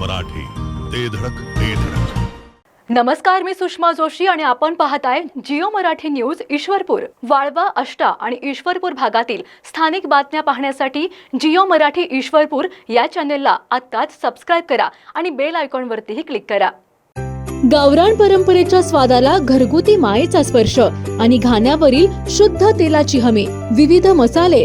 मराठी. ते धडक ते धडक. नमस्कार मी सुषमा जोशी आणि आपण पाहताय जिओ मराठी न्यूज ईश्वरपूर. वाळवा अष्टा आणि ईश्वरपूर भागातील स्थानिक बातम्या पाहण्यासाठी जिओ मराठी ईश्वरपूर या चॅनेलला आत्ताच सबस्क्राईब करा आणि बेल आयकॉनवरतीही क्लिक करा. गावरान परंपरेच्या स्वादाला घरगुती मायेचा स्पर्श आणि घाण्यावरील शुद्ध तेलाची हमी विविध मसाले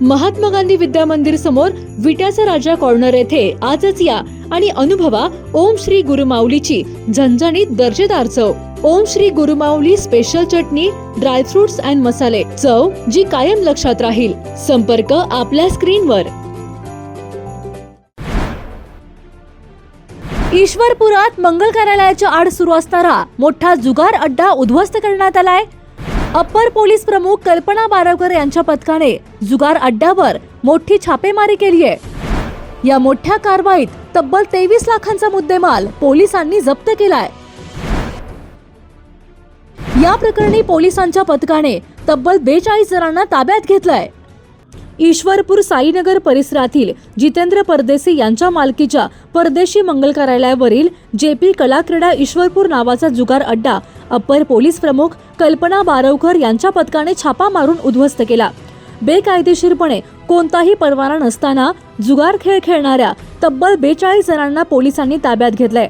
महात्मा गांधी विद्या मंदिर समोर विट्याचा राजा कॉर्नर येथे आजच या आणि अनुभवा ओम श्री गुरुमाऊलीची झणझणीत दर्जेदार चव. Om Shri Gurumauli special chutney dry fruits and मसाले चव जी कायम लक्षात राहील. संपर्क आपल्या स्क्रीनवर. ईश्वरपुरात मंगल कार्यालयाच्या आड सुरू असणारा मोठा जुगार अड्डा उद्ध्वस्त करण्यात आलाय. अप्पर पोलीस प्रमुख कल्पना बारवकर यांच्या पथकाने जुगार अड्ड्यावर मोठी छापेमारी केली आहे. या मोठ्या कारवाईत तब्बल तेवीस लाखांचा मुद्देमाल पोलिसांनी जप्त केलाय. या प्रकरणी पोलिसांच्या पथकाने तब्बल बेचाळीस जणांना ताब्यात घेतलंय. ईश्वरपूर साईनगर परिसरातील जितेंद्र परदेसी यांच्या मालकीच्या परदेशी मंगल कार्यालयावरील जेपी कला क्रीडा ईश्वरपूर नावाचा जुगार अड्डा अप्पर पोलीस प्रमुख कल्पना बारवकर यांच्या पथकाने छापा मारून उद्ध्वस्त केला. बेकायदेशीरपणे कोणताही परवाना नसताना जुगार खेळ खेळणाऱ्या तब्बल बेचाळीस जणांना पोलिसांनी ताब्यात घेतलंय.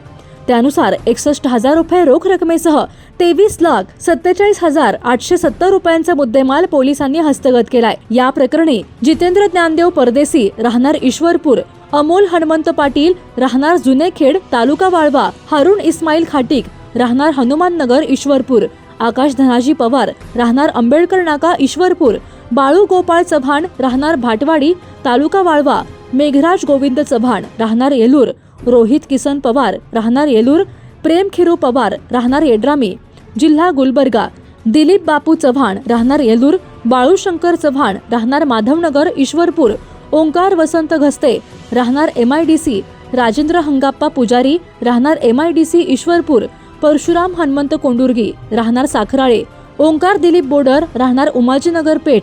त्यानुसार एकसष्ट हजार रुपये रोख रकमेसह तेवीस लाख सत्तेचाळीस हजार आठशे सत्तर रुपयांचा मुद्देमाल पोलिसांनी हस्तगत केलाय. या प्रकरणी जितेंद्र ज्ञानदेव परदेसी राहणार ईश्वरपूर अमोल हनुमंत पाटील राहणार जुनेखेड तालुका वाळवा हारुण इस्माईल खाटीक राहणार हनुमान नगर ईश्वरपूर आकाश धनाजी पवार राहणार आंबेडकर नाका ईश्वरपूर बाळू गोपाळ चव्हाण राहणार भाटवाडी तालुका वाळवा मेघराज गोविंद चव्हाण राहणार येलूर रोहित किसन पवार राहणार येलूर. प्रेम खिरू पवार राहणार येड्रामी. जिल्हा गुलबर्गा. दिलीप बापू चव्हाण राहणार येलूर. बाळूशंकर चव्हाण राहणार माधवनगर ईश्वरपूर. ओंकार वसंत घस्ते राहणार M I D C. Rajendra Hangappa Pujari राहणार M I D C Ishwarpur. Parshuram Hanumant Kondurgi राहणार साखराळे. ओंकार दिलीप बोडर राहणार उमाजीनगर पेठ.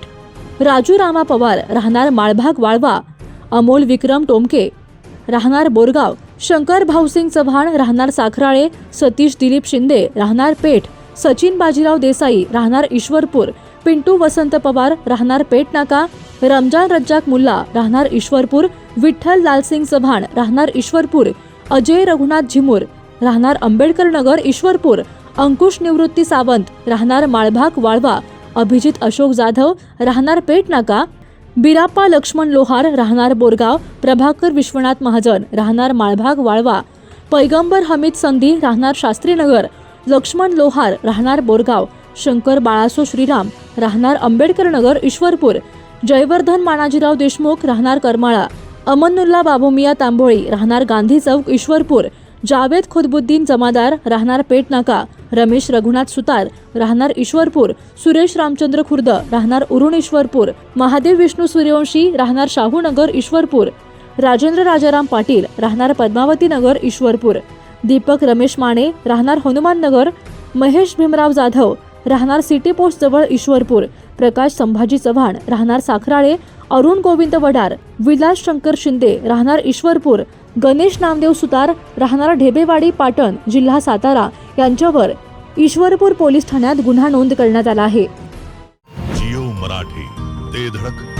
राजू रामा पवार राहणार माळभाग वाळवा. अमोल विक्रम टोमके राहणार बोरगाव. शंकर भाऊसिंग चव्हाण राहणार साखराळे सतीश दिलीप शिंदे राहणार पेठ सचिन बाजीराव देसाई राहणार ईश्वरपूर पिंटू वसंत पवार राहणार पेठ नाका रमजान रज्जाक मुल्ला राहणार ईश्वरपूर विठ्ठल लालसिंग चव्हाण राहणार ईश्वरपूर अजय रघुनाथ झिमूर राहणार आंबेडकर नगर ईश्वरपूर अंकुश निवृत्ती सावंत राहणार माळभाग वाळवा अभिजित अशोक जाधव राहणार पेठ नाका बिराप्पा लक्ष्मण लोहार राहणार बोरगाव प्रभाकर विश्वनाथ महाजन राहणार माळभाग वाळवा पैगंबर हमीद संधी राहणार शास्त्रीनगर लक्ष्मण लोहार राहणार बोरगाव शंकर बाळासो श्रीराम राहणार आंबेडकर नगर ईश्वरपूर जयवर्धन मानाजीराव देशमुख राहणार करमाळा अमनुल्ला बाबुमिया तांबोळी राहणार गांधी चौक ईश्वरपूर जावेद खुदबुद्दीन जमादार राहणार पेटनाका रमेश रघुनाथ सुतार राहणार ईश्वरपूर सुरेश रामचंद्र खुर्द राहणार उरुण ईश्वरपूर महादेव विष्णू सूर्यवंशी राहणार शाहूनगर ईश्वरपूर राजेंद्र राजाराम पाटील राहणार पद्मावती नगर ईश्वरपूर दीपक रमेश माने राहणार हनुमान नगर महेश भीमराव जाधव राहणार सिटी पोस्ट जवळ ईश्वरपूर प्रकाश संभाजी चव्हाण राहणार साखराळे अरुण गोविंद वडार विलास शंकर शिंदे राहणार ईश्वरपूर गणेश नामदेव सुतार राहणार ढेबेवाडी पाटण जिल्हा सातारा यांच्यावर ईश्वरपूर पोलीस ठाण्यात गुन्हा नोंद करण्यात आला आहे. जिओ मराठी ते धडक.